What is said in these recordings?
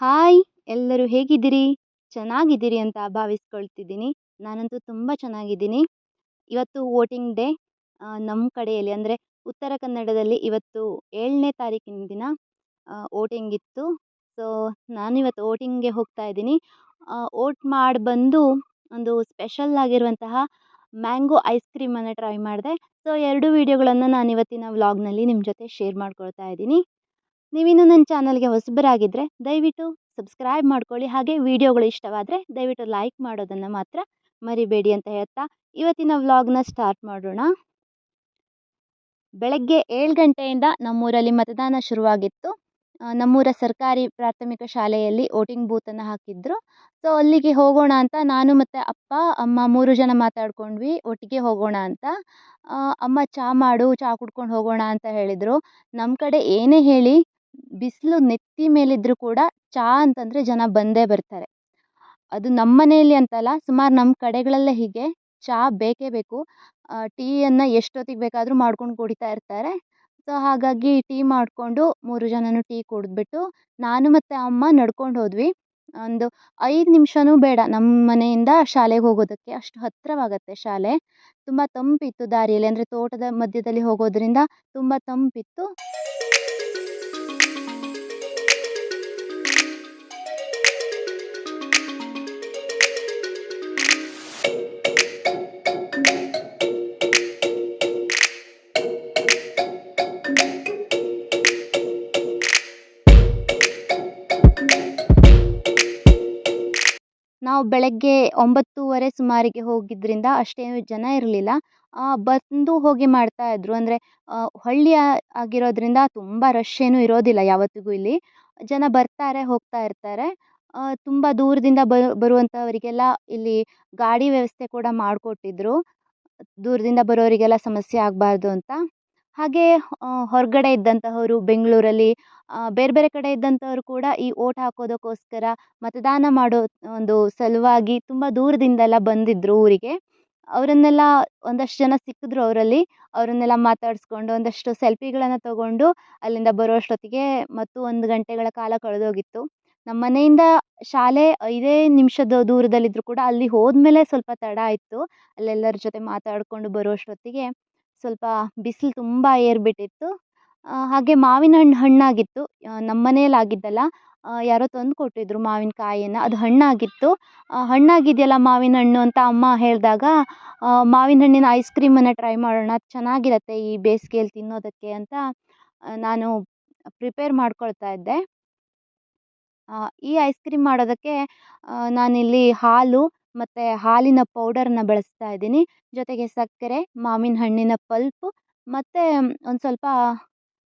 Hi, ಎಲ್ಲರೂ ಹೇಗಿದ್ದೀರಿ? ಚೆನ್ನಾಗಿದ್ದೀರಿ ಅಂತ ಭಾವಿಸ್ಕೊಳ್ತಿದ್ದೀನಿ. ನಾನಂತೂ ತುಂಬ ಚೆನ್ನಾಗಿದ್ದೀನಿ. ಇವತ್ತು ವೋಟಿಂಗ್ ಡೇ ನಮ್ಮ ಕಡೆಯಲ್ಲಿ ಅಂದರೆ ಉತ್ತರ ಕನ್ನಡದಲ್ಲಿ ಇವತ್ತು ಏಳನೇ ತಾರೀಕಿನ ದಿನ ವೋಟಿಂಗ್ ಇತ್ತು. ಸೊ ನಾನಿವತ್ತು ವೋಟಿಂಗ್ಗೆ ಹೋಗ್ತಾ ಇದ್ದೀನಿ. ವೋಟ್ ಮಾಡಿ ಬಂದು ಒಂದು ಸ್ಪೆಷಲ್ ಆಗಿರುವಂತಹ ಮ್ಯಾಂಗೋ ಐಸ್ ಕ್ರೀಮನ್ನು ಟ್ರೈ ಮಾಡಿದೆ. ಸೊ, ಎರಡು ವೀಡಿಯೋಗಳನ್ನು ನಾನು ಇವತ್ತಿನ ವ್ಲಾಗ್ನಲ್ಲಿ ನಿಮ್ಮ ಜೊತೆ ಶೇರ್ ಮಾಡ್ಕೊಳ್ತಾ ಇದ್ದೀನಿ. ನೀವಿನ್ನೂ ನನ್ನ ಚಾನಲ್ಗೆ ಹೊಸಬರಾಗಿದ್ದರೆ ದಯವಿಟ್ಟು ಸಬ್ಸ್ಕ್ರೈಬ್ ಮಾಡ್ಕೊಳ್ಳಿ. ಹಾಗೆ ವಿಡಿಯೋಗಳು ಇಷ್ಟವಾದರೆ ದಯವಿಟ್ಟು ಲೈಕ್ ಮಾಡೋದನ್ನು ಮಾತ್ರ ಮರಿಬೇಡಿ ಅಂತ ಹೇಳ್ತಾ ಇವತ್ತಿನ ವ್ಲಾಗ್ನ ಸ್ಟಾರ್ಟ್ ಮಾಡೋಣ. ಬೆಳಗ್ಗೆ ಏಳು ಗಂಟೆಯಿಂದ ನಮ್ಮೂರಲ್ಲಿ ಮತದಾನ ಶುರುವಾಗಿತ್ತು. ನಮ್ಮೂರ ಸರ್ಕಾರಿ ಪ್ರಾಥಮಿಕ ಶಾಲೆಯಲ್ಲಿ ವೋಟಿಂಗ್ ಬೂತನ್ನು ಹಾಕಿದ್ರು. ಸೊ, ಅಲ್ಲಿಗೆ ಹೋಗೋಣ ಅಂತ ನಾನು ಮತ್ತು ಅಪ್ಪ, ಅಮ್ಮ ಮೂರು ಜನ ಮಾತಾಡ್ಕೊಂಡ್ವಿ, ಒಟ್ಟಿಗೆ ಹೋಗೋಣ ಅಂತ. ಅಮ್ಮ ಚಹಾ ಮಾಡು ಚಹಾ ಕುಡ್ಕೊಂಡು ಹೋಗೋಣ ಅಂತ ಹೇಳಿದರು. ನಮ್ಮ ಕಡೆ ಏನೇ ಹೇಳಿ ಬಿಸಿಲು ನೆತ್ತಿ ಮೇಲಿದ್ದರೂ ಕೂಡ ಚಹಾ ಅಂತಂದರೆ ಜನ ಬಂದೇ ಬರ್ತಾರೆ. ಅದು ನಮ್ಮ ಮನೆಯಲ್ಲಿ ಅಂತಲ್ಲ, ಸುಮಾರು ನಮ್ಮ ಕಡೆಗಳಲ್ಲೇ ಹೀಗೆ ಚಹಾ ಬೇಕೇ ಬೇಕು. ಟೀಯನ್ನು ಎಷ್ಟೊತ್ತಿಗೆ ಬೇಕಾದರೂ ಮಾಡ್ಕೊಂಡು ಕುಡಿತಾ ಇರ್ತಾರೆ. ಸೊ, ಹಾಗಾಗಿ ಟೀ ಮಾಡಿಕೊಂಡು ಮೂರು ಜನನು ಟೀ ಕುಡಿದ್ಬಿಟ್ಟು ನಾನು ಮತ್ತು ಅಮ್ಮ ನಡ್ಕೊಂಡು ಹೋದ್ವಿ. ಒಂದು ಐದು ನಿಮಿಷನೂ ಬೇಡ, ನಮ್ಮ ಮನೆಯಿಂದ ಶಾಲೆಗೆ ಹೋಗೋದಕ್ಕೆ. ಅಷ್ಟು ಹತ್ತಿರವಾಗತ್ತೆ ಶಾಲೆ. ತುಂಬ ತಂಪಿತ್ತು ದಾರಿಯಲ್ಲಿ, ಅಂದರೆ ತೋಟದ ಮಧ್ಯದಲ್ಲಿ ಹೋಗೋದ್ರಿಂದ ತುಂಬ ತಂಪಿತ್ತು. ಬೆಳಗ್ಗೆ ಒಂಬತ್ತೂವರೆ ಸುಮಾರಿಗೆ ಹೋಗಿದ್ದರಿಂದ ಅಷ್ಟೇನು ಜನ ಇರಲಿಲ್ಲ. ಬಂದು ಹೋಗಿ ಮಾಡ್ತಾ ಇದ್ದರು ಅಂದರೆ ಹಳ್ಳಿ ಆಗಿರೋದ್ರಿಂದ ತುಂಬ ರಶ್ ಏನೂ ಇರೋದಿಲ್ಲ ಯಾವತ್ತಿಗೂ ಇಲ್ಲಿ. ಜನ ಬರ್ತಾರೆ, ಹೋಗ್ತಾ ಇರ್ತಾರೆ. ತುಂಬ ದೂರದಿಂದ ಬರುವಂಥವರಿಗೆಲ್ಲ ಇಲ್ಲಿ ಗಾಡಿ ವ್ಯವಸ್ಥೆ ಕೂಡ ಮಾಡಿಕೊಟ್ಟಿದ್ರು. ದೂರದಿಂದ ಬರೋರಿಗೆಲ್ಲ ಸಮಸ್ಯೆ ಆಗಬಾರ್ದು ಅಂತ. ಹಾಗೇ ಹೊರಗಡೆ ಇದ್ದಂತಹವರು ಬೆಂಗಳೂರಲ್ಲಿ ಬೇರೆ ಬೇರೆ ಕಡೆ ಇದ್ದಂಥವ್ರು ಕೂಡ ಈ ಓಟ್ ಹಾಕೋದಕ್ಕೋಸ್ಕರ ಮತದಾನ ಮಾಡೋ ಒಂದು ಸಲುವಾಗಿ ತುಂಬ ದೂರದಿಂದೆಲ್ಲ ಬಂದಿದ್ದರು ಊರಿಗೆ. ಅವರನ್ನೆಲ್ಲ ಒಂದಷ್ಟು ಜನ ಸಿಕ್ಕಿದ್ರು ಅವರಲ್ಲಿ. ಅವರನ್ನೆಲ್ಲ ಮಾತಾಡಿಸ್ಕೊಂಡು ಒಂದಷ್ಟು ಸೆಲ್ಫಿಗಳನ್ನು ತಗೊಂಡು ಅಲ್ಲಿಂದ ಬರೋ ಅಷ್ಟೊತ್ತಿಗೆ ಮತ್ತು ಒಂದು ಗಂಟೆಗಳ ಕಾಲ ಕಳೆದೋಗಿತ್ತು. ನಮ್ಮ ಮನೆಯಿಂದ ಶಾಲೆ ಐದೇ ನಿಮಿಷದ ದೂರದಲ್ಲಿದ್ದರೂ ಕೂಡ ಅಲ್ಲಿ ಹೋದ್ಮೇಲೆ ಸ್ವಲ್ಪ ತಡ ಆಯಿತು ಅಲ್ಲೆಲ್ಲರ ಜೊತೆ ಮಾತಾಡಿಕೊಂಡು ಬರೋ ಅಷ್ಟೊತ್ತಿಗೆ ಸ್ವಲ್ಪ ಬಿಸಿಲು ತುಂಬ ಏರಿಬಿಟ್ಟಿತ್ತು. ಹಾಗೆ ಮಾವಿನ ಹಣ್ಣು ಹಣ್ಣಾಗಿತ್ತು. ನಮ್ಮ ಆಗಿದ್ದಲ್ಲ ಯಾರೋ ತಂದು ಕೊಟ್ಟಿದ್ದರು ಮಾವಿನಕಾಯಿಯನ್ನು. ಅದು ಹಣ್ಣಾಗಿತ್ತು. ಹಣ್ಣಾಗಿದೆಯಲ್ಲ ಮಾವಿನ ಹಣ್ಣು ಅಂತ ಅಮ್ಮ ಹೇಳಿದಾಗ ಮಾವಿನ ಹಣ್ಣಿನ ಐಸ್ ಕ್ರೀಮನ್ನು ಟ್ರೈ ಮಾಡೋಣ ಚೆನ್ನಾಗಿರತ್ತೆ ಈ ಬೇಸಿಗೆಯಲ್ಲಿ ತಿನ್ನೋದಕ್ಕೆ ಅಂತ ನಾನು ಪ್ರಿಪೇರ್ ಮಾಡ್ಕೊಳ್ತಾ ಇದ್ದೆ. ಈ ಐಸ್ ಕ್ರೀಮ್ ಮಾಡೋದಕ್ಕೆ ನಾನಿಲ್ಲಿ ಹಾಲು ಮತ್ತು ಹಾಲಿನ ಪೌಡರನ್ನ ಬಳಸ್ತಾ ಇದ್ದೀನಿ. ಜೊತೆಗೆ ಸಕ್ಕರೆ, ಮಾವಿನ ಹಣ್ಣಿನ ಪಲ್ಪು ಮತ್ತು ಒಂದು ಸ್ವಲ್ಪ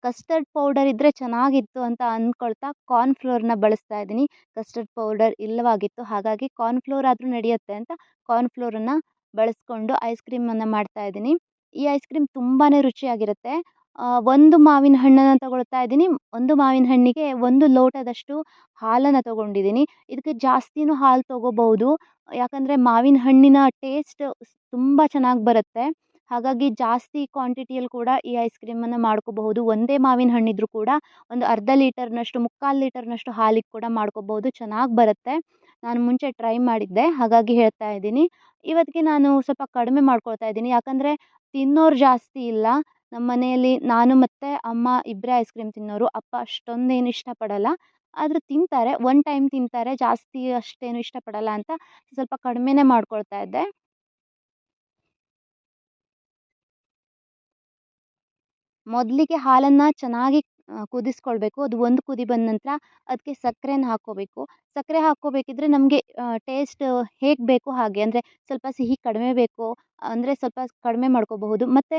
ಕಸ್ಟರ್ಡ್ ಪೌಡರ್ ಇದ್ದರೆ ಚೆನ್ನಾಗಿತ್ತು ಅಂತ ಅಂದ್ಕೊಳ್ತಾ ಕಾರ್ನ್ಫ್ಲೋರ್ನ ಬಳಸ್ತಾ ಇದ್ದೀನಿ. ಕಸ್ಟರ್ಡ್ ಪೌಡರ್ ಇಲ್ಲವಾಗಿತ್ತು. ಹಾಗಾಗಿ ಕಾರ್ನ್ಫ್ಲೋರ್ ಆದರೂ ನಡೆಯುತ್ತೆ ಅಂತ ಕಾರ್ನ್ಫ್ಲೋರನ್ನು ಬಳಸ್ಕೊಂಡು ಐಸ್ ಕ್ರೀಮನ್ನು ಮಾಡ್ತಾ ಇದ್ದೀನಿ. ಈ ಐಸ್ ಕ್ರೀಮ್ ತುಂಬಾ ರುಚಿಯಾಗಿರುತ್ತೆ. ಒಂದು ಮಾವಿನ ಹಣ್ಣನ್ನು ತಗೊಳ್ತಾ ಇದ್ದೀನಿ. ಒಂದು ಮಾವಿನ ಹಣ್ಣಿಗೆ ಒಂದು ಲೋಟದಷ್ಟು ಹಾಲನ್ನು ತಗೊಂಡಿದ್ದೀನಿ. ಇದಕ್ಕೆ ಜಾಸ್ತಿನೂ ಹಾಲು ತಗೋಬಹುದು. ಯಾಕಂದರೆ ಮಾವಿನ ಹಣ್ಣಿನ ಟೇಸ್ಟ್ ತುಂಬ ಚೆನ್ನಾಗಿ ಬರುತ್ತೆ. ಹಾಗಾಗಿ ಜಾಸ್ತಿ ಕ್ವಾಂಟಿಟಿಯಲ್ಲಿ ಕೂಡ ಈ ಐಸ್ ಕ್ರೀಮನ್ನು ಮಾಡ್ಕೋಬಹುದು. ಒಂದೇ ಮಾವಿನ ಹಣ್ಣಿದ್ರೂ ಕೂಡ ಒಂದು ಅರ್ಧ ಲೀಟರ್ನಷ್ಟು, ಮುಕ್ಕಾಲು ಲೀಟರ್ನಷ್ಟು ಹಾಲಿಗೆ ಕೂಡ ಮಾಡ್ಕೋಬಹುದು. ಚೆನ್ನಾಗಿ ಬರುತ್ತೆ. ನಾನು ಮುಂಚೆ ಟ್ರೈ ಮಾಡಿದ್ದೆ, ಹಾಗಾಗಿ ಹೇಳ್ತಾ ಇದ್ದೀನಿ. ಇವತ್ತಿಗೆ ನಾನು ಸ್ವಲ್ಪ ಕಡಿಮೆ ಮಾಡ್ಕೊಳ್ತಾ ಇದ್ದೀನಿ. ಯಾಕಂದರೆ ತಿನ್ನೋರು ಜಾಸ್ತಿ ಇಲ್ಲ. ನಮ್ಮ ಮನೆಯಲ್ಲಿ ನಾನು ಮತ್ತು ಅಮ್ಮ ಇಬ್ಬರೇ ಐಸ್ ಕ್ರೀಮ್ ತಿನ್ನೋರು. ಅಪ್ಪ ಅಷ್ಟೊಂದೇನು ಇಷ್ಟಪಡಲ್ಲ. ಆದರೂ ತಿಂತಾರೆ. ಒನ್ ಟೈಮ್ ತಿಂತಾರೆ. ಜಾಸ್ತಿ ಅಷ್ಟೇನು ಇಷ್ಟಪಡಲ್ಲ ಅಂತ ಸ್ವಲ್ಪ ಕಡಿಮೆನೇ ಮಾಡ್ಕೊಳ್ತಾ ಇದ್ದೆ. ಮೊದಲಿಗೆ ಹಾಲನ್ನು ಚೆನ್ನಾಗಿ ಕುದಿಸ್ಕೊಳ್ಬೇಕು. ಅದು ಒಂದು ಕುದಿ ಬಂದ ನಂತರ ಅದಕ್ಕೆ ಸಕ್ಕರೆನ ಹಾಕ್ಕೋಬೇಕು. ಸಕ್ಕರೆ ಹಾಕ್ಕೋಬೇಕಿದ್ರೆ ನಮಗೆ ಟೇಸ್ಟ್ ಹೇಗೆ ಬೇಕು ಹಾಗೆ, ಅಂದರೆ ಸ್ವಲ್ಪ ಸಿಹಿ ಕಡಿಮೆ ಬೇಕು, ಅಂದರೆ ಸ್ವಲ್ಪ ಕಡಿಮೆ ಮಾಡ್ಕೋಬಹುದು. ಮತ್ತು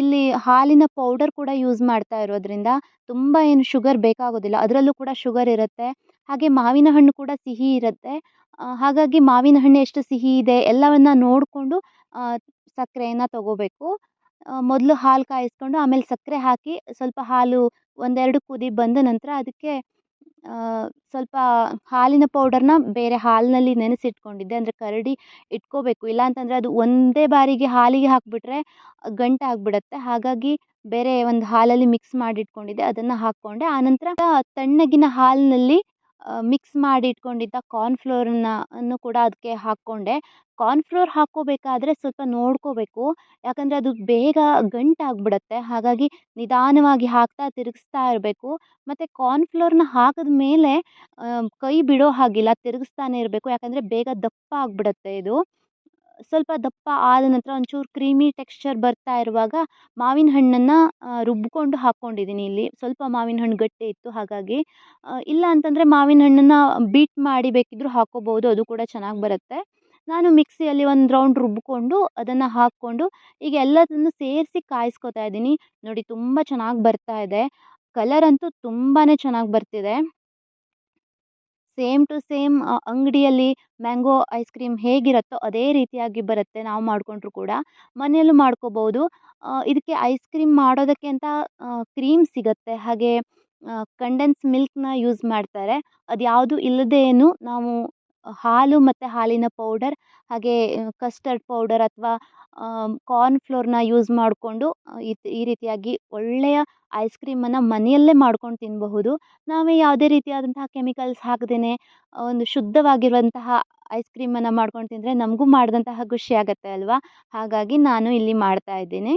ಇಲ್ಲಿ ಹಾಲಿನ ಪೌಡರ್ ಕೂಡ ಯೂಸ್ ಮಾಡ್ತಾ ಇರೋದರಿಂದ ತುಂಬ ಏನು ಶುಗರ್ ಬೇಕಾಗೋದಿಲ್ಲ. ಅದರಲ್ಲೂ ಕೂಡ ಶುಗರ್ ಇರುತ್ತೆ. ಹಾಗೆ ಮಾವಿನ ಹಣ್ಣು ಕೂಡ ಸಿಹಿ ಇರುತ್ತೆ. ಹಾಗಾಗಿ ಮಾವಿನ ಹಣ್ಣು ಎಷ್ಟು ಸಿಹಿ ಇದೆ ಎಲ್ಲವನ್ನು ನೋಡಿಕೊಂಡು ಸಕ್ಕರೆಯನ್ನ ತಗೋಬೇಕು. ಮೊದಲು ಹಾಲು ಕಾಯಿಸ್ಕೊಂಡು ಆಮೇಲೆ ಸಕ್ಕರೆ ಹಾಕಿ ಸ್ವಲ್ಪ ಹಾಲು ಒಂದೆರಡು ಕುದಿ ಬಂದ ನಂತರ ಅದಕ್ಕೆ ಸ್ವಲ್ಪ ಹಾಲಿನ ಪೌಡರ್ನ ಬೇರೆ ಹಾಲಿನಲ್ಲಿ ನೆನೆಸಿಟ್ಕೊಂಡಿದ್ದೆ. ಅಂದರೆ ಕರಡಿ ಇಟ್ಕೋಬೇಕು. ಇಲ್ಲ ಅಂತಂದರೆ ಅದು ಒಂದೇ ಬಾರಿಗೆ ಹಾಲಿಗೆ ಹಾಕಿಬಿಟ್ರೆ ಗಂಟಾಗ್ಬಿಡುತ್ತೆ ಹಾಗಾಗಿ ಬೇರೆ ಒಂದು ಹಾಲಲ್ಲಿ ಮಿಕ್ಸ್ ಮಾಡಿ ಇಟ್ಕೊಂಡಿದ್ದೆ ಅದನ್ನು ಹಾಕ್ಕೊಂಡೆ. ಆನಂತರ ತಣ್ಣಗಿನ ಹಾಲಿನಲ್ಲಿ ಮಿಕ್ಸ್ ಮಾಡಿ ಇಟ್ಕೊಂಡಿದ್ದ ಕಾರ್ನ್ಫ್ಲೋರನ್ನ ಅನ್ನು ಕೂಡ ಅದಕ್ಕೆ ಹಾಕ್ಕೊಂಡೆ. ಕಾರ್ನ್ಫ್ಲೋರ್ ಹಾಕ್ಕೋಬೇಕಾದ್ರೆ ಸ್ವಲ್ಪ ನೋಡ್ಕೋಬೇಕು. ಯಾಕಂದರೆ ಅದು ಬೇಗ ಗಂಟಾಗ್ಬಿಡತ್ತೆ. ಹಾಗಾಗಿ ನಿಧಾನವಾಗಿ ಹಾಕ್ತಾ ತಿರುಗಿಸ್ತಾ ಇರಬೇಕು. ಮತ್ತು ಕಾರ್ನ್ಫ್ಲೋರ್ನ ಹಾಕಿದ ಮೇಲೆ ಕೈ ಬಿಡೋ ಹಾಗಿಲ್ಲ. ತಿರುಗಿಸ್ತಾನೆ ಇರಬೇಕು. ಯಾಕಂದರೆ ಬೇಗ ದಪ್ಪ ಆಗಿಬಿಡತ್ತೆ ಇದು. ಸ್ವಲ್ಪ ದಪ್ಪ ಆದ ನಂತರ ಒಂಚೂರು ಕ್ರೀಮಿ ಟೆಕ್ಸ್ಚರ್ ಬರ್ತಾ ಇರುವಾಗ ಮಾವಿನ ಹಣ್ಣನ್ನು ರುಬ್ಬಿಕೊಂಡು ಹಾಕ್ಕೊಂಡಿದ್ದೀನಿ ಇಲ್ಲಿ. ಸ್ವಲ್ಪ ಮಾವಿನ ಹಣ್ಣು ಗಟ್ಟಿ ಇತ್ತು, ಹಾಗಾಗಿ ಇಲ್ಲ ಅಂತಂದರೆ ಮಾವಿನ ಹಣ್ಣನ್ನು ಬೀಟ್ ಮಾಡಿ ಬೇಕಿದ್ದರೂ ಹಾಕ್ಕೋಬೋದು ಅದು ಕೂಡ ಚೆನ್ನಾಗಿ ಬರುತ್ತೆ. ನಾನು ಮಿಕ್ಸಿಯಲ್ಲಿ ಒಂದು ರೌಂಡ್ ರುಬ್ಬಿಕೊಂಡು ಅದನ್ನು ಹಾಕ್ಕೊಂಡು ಈಗ ಎಲ್ಲದನ್ನು ಸೇರಿಸಿ ಕಾಯಿಸ್ಕೊತಾ ಇದ್ದೀನಿ. ನೋಡಿ, ತುಂಬ ಚೆನ್ನಾಗಿ ಬರ್ತಾ ಇದೆ. ಕಲರ್ ಅಂತೂ ತುಂಬಾ ಚೆನ್ನಾಗಿ ಬರ್ತಿದೆ. ಸೇಮ್ ಟು ಸೇಮ್ ಅಂಗಡಿಯಲ್ಲಿ ಮ್ಯಾಂಗೋ ಐಸ್ ಕ್ರೀಮ್ ಹೇಗಿರುತ್ತೋ ಅದೇ ರೀತಿಯಾಗಿ ಬರುತ್ತೆ ನಾವು ಮಾಡಿಕೊಂಡ್ರು ಕೂಡ. ಮನೆಯಲ್ಲೂ ಮಾಡ್ಕೋಬೋದು. ಇದಕ್ಕೆ ಐಸ್ ಕ್ರೀಮ್ ಮಾಡೋದಕ್ಕೆ ಅಂತ ಕ್ರೀಮ್ ಸಿಗುತ್ತೆ. ಹಾಗೆ ಕಂಡೆನ್ಸ್ ಮಿಲ್ಕ್ನ ಯೂಸ್ ಮಾಡ್ತಾರೆ. ಅದು ಯಾವುದೂ ಇಲ್ಲದೇನು ನಾವು ಹಾಲು ಮತ್ತು ಹಾಲಿನ ಪೌಡರ್, ಹಾಗೆ ಕಸ್ಟರ್ಡ್ ಪೌಡರ್ ಅಥವಾ ಕಾರ್ನ್ ಕಾರ್ನ್ಫ್ಲೋರ್ನ ಯೂಸ್ ಮಾಡಿಕೊಂಡು ಈ ರೀತಿಯಾಗಿ ಒಳ್ಳೆಯ ಐಸ್ ಕ್ರೀಮನ್ನು ಮನೆಯಲ್ಲೇ ಮಾಡ್ಕೊಂಡು ತಿನ್ನಬಹುದು ನಾವೇ ಯಾವುದೇ ರೀತಿಯಾದಂತಹ ಕೆಮಿಕಲ್ಸ್ ಹಾಕದೇನೆ ಒಂದು ಶುದ್ಧವಾಗಿರುವಂತಹ ಐಸ್ ಕ್ರೀಮನ್ನು ಮಾಡ್ಕೊಂಡು ತಿಂದರೆ ನಮಗೂ ಮಾಡಿದಂತಹ ಖುಷಿ ಆಗುತ್ತೆ ಅಲ್ವಾ? ಹಾಗಾಗಿ ನಾನು ಇಲ್ಲಿ ಮಾಡ್ತಾ ಇದ್ದೀನಿ.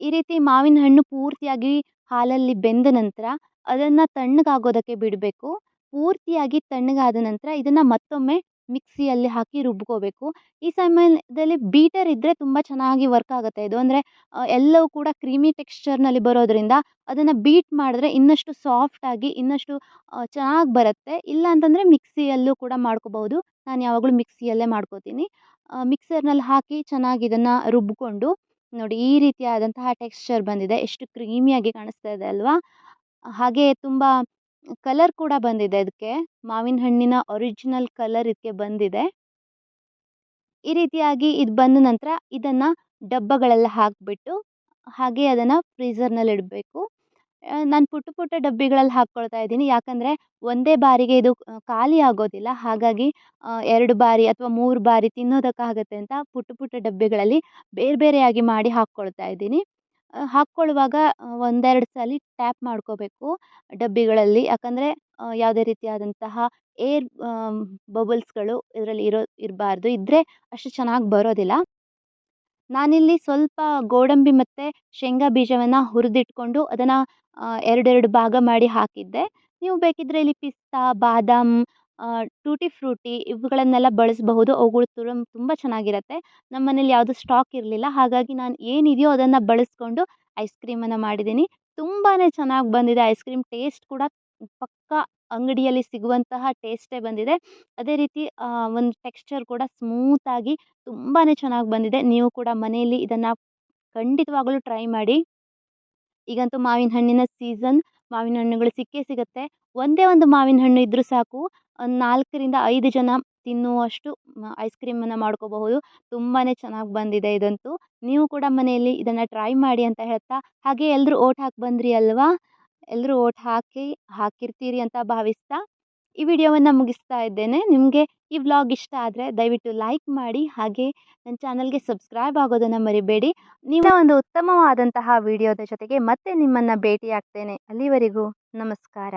ಈ ರೀತಿ ಮಾವಿನ ಹಣ್ಣು ಪೂರ್ತಿಯಾಗಿ ಹಾಲಲ್ಲಿ ಬೆಂದ ನಂತರ ಅದನ್ನು ತಣ್ಣಗಾಗೋದಕ್ಕೆ ಬಿಡಬೇಕು. ಪೂರ್ತಿಯಾಗಿ ತಣ್ಣಗಾದ ನಂತರ ಇದನ್ನು ಮತ್ತೊಮ್ಮೆ ಮಿಕ್ಸಿಯಲ್ಲಿ ಹಾಕಿ ರುಬ್ಕೋಬೇಕು. ಈ ಸಮಯದಲ್ಲಿ ಬೀಟರ್ ಇದ್ದರೆ ತುಂಬ ಚೆನ್ನಾಗಿ ವರ್ಕ್ ಆಗುತ್ತೆ. ಇದು ಅಂದರೆ ಎಲ್ಲವೂ ಕೂಡ ಕ್ರೀಮಿ ಟೆಕ್ಸ್ಚರ್ನಲ್ಲಿ ಬರೋದ್ರಿಂದ ಅದನ್ನು ಬೀಟ್ ಮಾಡಿದ್ರೆ ಇನ್ನಷ್ಟು ಸಾಫ್ಟಾಗಿ ಇನ್ನಷ್ಟು ಚೆನ್ನಾಗಿ ಬರುತ್ತೆ. ಇಲ್ಲ ಅಂತಂದರೆ ಮಿಕ್ಸಿಯಲ್ಲೂ ಕೂಡ ಮಾಡ್ಕೋಬಹುದು. ನಾನು ಯಾವಾಗಲೂ ಮಿಕ್ಸಿಯಲ್ಲೇ ಮಾಡ್ಕೋತೀನಿ. ಮಿಕ್ಸರ್ನಲ್ಲಿ ಹಾಕಿ ಚೆನ್ನಾಗಿ ಇದನ್ನು ರುಬ್ಬಿಕೊಂಡು ನೋಡಿ ಈ ರೀತಿಯಾದಂತಹ ಟೆಕ್ಸ್ಚರ್ ಬಂದಿದೆ. ಎಷ್ಟು ಕ್ರೀಮಿಯಾಗಿ ಕಾಣಿಸ್ತಾ ಇದೆ ಅಲ್ವಾ? ಹಾಗೆ ತುಂಬ ಕಲರ್ ಕೂಡ ಬಂದಿದೆ ಇದಕ್ಕೆ. ಮಾವಿನ ಹಣ್ಣಿನ ಒರಿಜಿನಲ್ ಕಲರ್ ಇದಕ್ಕೆ ಬಂದಿದೆ. ಈ ರೀತಿಯಾಗಿ ಇದು ಬಂದ ನಂತರ ಇದನ್ನು ಡಬ್ಬಗಳೆಲ್ಲ ಹಾಕಿಬಿಟ್ಟು ಹಾಗೆ ಅದನ್ನು ಫ್ರೀಝರ್ನಲ್ಲಿ ಇಡಬೇಕು. ನಾನು ಪುಟ್ಟ ಪುಟ್ಟ ಡಬ್ಬಿಗಳಲ್ಲಿ ಹಾಕ್ಕೊಳ್ತಾ ಇದ್ದೀನಿ. ಯಾಕಂದರೆ ಒಂದೇ ಬಾರಿಗೆ ಇದು ಖಾಲಿ ಆಗೋದಿಲ್ಲ. ಹಾಗಾಗಿ ಎರಡು ಬಾರಿ ಅಥವಾ ಮೂರು ಬಾರಿ ತಿನ್ನೋದಕ್ಕಾಗತ್ತೆ ಅಂತ ಪುಟ್ಟ ಪುಟ್ಟ ಡಬ್ಬಿಗಳಲ್ಲಿ ಬೇರೆ ಬೇರೆಯಾಗಿ ಮಾಡಿ ಹಾಕ್ಕೊಳ್ತಾ ಇದ್ದೀನಿ. ಹಾಕ್ಕೊಳ್ಳುವಾಗ ಒಂದೆರಡು ಸಲ ಟ್ಯಾಪ್ ಮಾಡ್ಕೋಬೇಕು ಡಬ್ಬಿಗಳಲ್ಲಿ. ಯಾಕಂದರೆ ಯಾವುದೇ ರೀತಿಯಾದಂತಹ ಏರ್ ಬಬಲ್ಸ್ಗಳು ಇದರಲ್ಲಿ ಇರೋ, ಇರಬಾರ್ದು. ಇದ್ದರೆ ಅಷ್ಟು ಚೆನ್ನಾಗಿ ಬರೋದಿಲ್ಲ. ನಾನಿಲ್ಲಿ ಸ್ವಲ್ಪ ಗೋಡಂಬಿ ಮತ್ತು ಶೇಂಗಾ ಬೀಜವನ್ನು ಹುರಿದಿಟ್ಕೊಂಡು ಅದನ್ನು ಎರಡೆರಡು ಭಾಗ ಮಾಡಿ ಹಾಕಿದ್ದೆ. ನೀವು ಬೇಕಿದ್ದರೆ ಇಲ್ಲಿ ಪಿಸ್ತಾ, ಬಾದಾಮ್ ಟೂಟಿ ಫ್ರೂಟಿ ಇವುಗಳನ್ನೆಲ್ಲ ಬಳಸಬಹುದು. ಅವುಗಳು ತುಂಬ ಚೆನ್ನಾಗಿರುತ್ತೆ. ನಮ್ಮ ಮನೇಲಿ ಯಾವುದು ಸ್ಟಾಕ್ ಇರಲಿಲ್ಲ. ಹಾಗಾಗಿ ನಾನು ಏನಿದೆಯೋ ಅದನ್ನು ಬಳಸಿಕೊಂಡು ಐಸ್ ಕ್ರೀಮನ್ನು ಮಾಡಿದ್ದೀನಿ. ತುಂಬಾ ಚೆನ್ನಾಗಿ ಬಂದಿದೆ. ಐಸ್ ಕ್ರೀಮ್ ಟೇಸ್ಟ್ ಕೂಡ ಪಕ್ಕಾ ಅಂಗಡಿಯಲ್ಲಿ ಸಿಗುವಂತಹ ಟೇಸ್ಟೇ ಬಂದಿದೆ. ಅದೇ ರೀತಿ ಒಂದು ಟೆಕ್ಸ್ಚರ್ ಕೂಡ ಸ್ಮೂತಾಗಿ ತುಂಬಾ ಚೆನ್ನಾಗಿ ಬಂದಿದೆ. ನೀವು ಕೂಡ ಮನೆಯಲ್ಲಿ ಇದನ್ನು ಖಂಡಿತವಾಗಲೂ ಟ್ರೈ ಮಾಡಿ. ಈಗಂತೂ ಮಾವಿನ ಹಣ್ಣಿನ ಸೀಸನ್. ಮಾವಿನ ಹಣ್ಣುಗಳು ಸಿಕ್ಕೇ ಸಿಗುತ್ತೆ. ಒಂದೇ ಒಂದು ಮಾವಿನ ಹಣ್ಣು ಇದ್ದರೂ ಸಾಕು. ನಾಲ್ಕರಿಂದ ಐದು ಜನ ತಿನ್ನುವಷ್ಟು ಐಸ್ ಕ್ರೀಮನ್ನು ಮಾಡ್ಕೋಬಹುದು. ತುಂಬಾ ಚೆನ್ನಾಗಿ ಬಂದಿದೆ ಇದಂತೂ. ನೀವು ಕೂಡ ಮನೆಯಲ್ಲಿ ಇದನ್ನು ಟ್ರೈ ಮಾಡಿ ಅಂತ ಹೇಳ್ತಾ, ಹಾಗೆ ಎಲ್ಲರೂ ಓಟ್ ಹಾಕಿ ಬಂದ್ರಿ ಅಲ್ವಾ? ಎಲ್ಲರೂ ಓಟ್ ಹಾಕಿ, ಹಾಕಿರ್ತೀರಿ ಅಂತ ಭಾವಿಸ್ತಾ, ಈ ವಿಡಿಯೋವನ್ನು ಮುಗಿಸ್ತಾ ಇದ್ದೇನೆ. ನಿಮಗೆ ಈ ವ್ಲಾಗ್ ಇಷ್ಟ ಆದರೆ ದಯವಿಟ್ಟು ಲೈಕ್ ಮಾಡಿ, ಹಾಗೆ ನನ್ನ ಚಾನಲ್ಗೆ ಸಬ್ಸ್ಕ್ರೈಬ್ ಆಗೋದನ್ನು ಮರಿಬೇಡಿ. ನಿಮ್ಮ ಒಂದು ಉತ್ತಮವಾದಂತಹ ವಿಡಿಯೋದ ಜೊತೆಗೆ ಮತ್ತೆ ನಿಮ್ಮನ್ನು ಭೇಟಿಯಾಗ್ತೇನೆ. ಅಲ್ಲಿವರೆಗೂ ನಮಸ್ಕಾರ.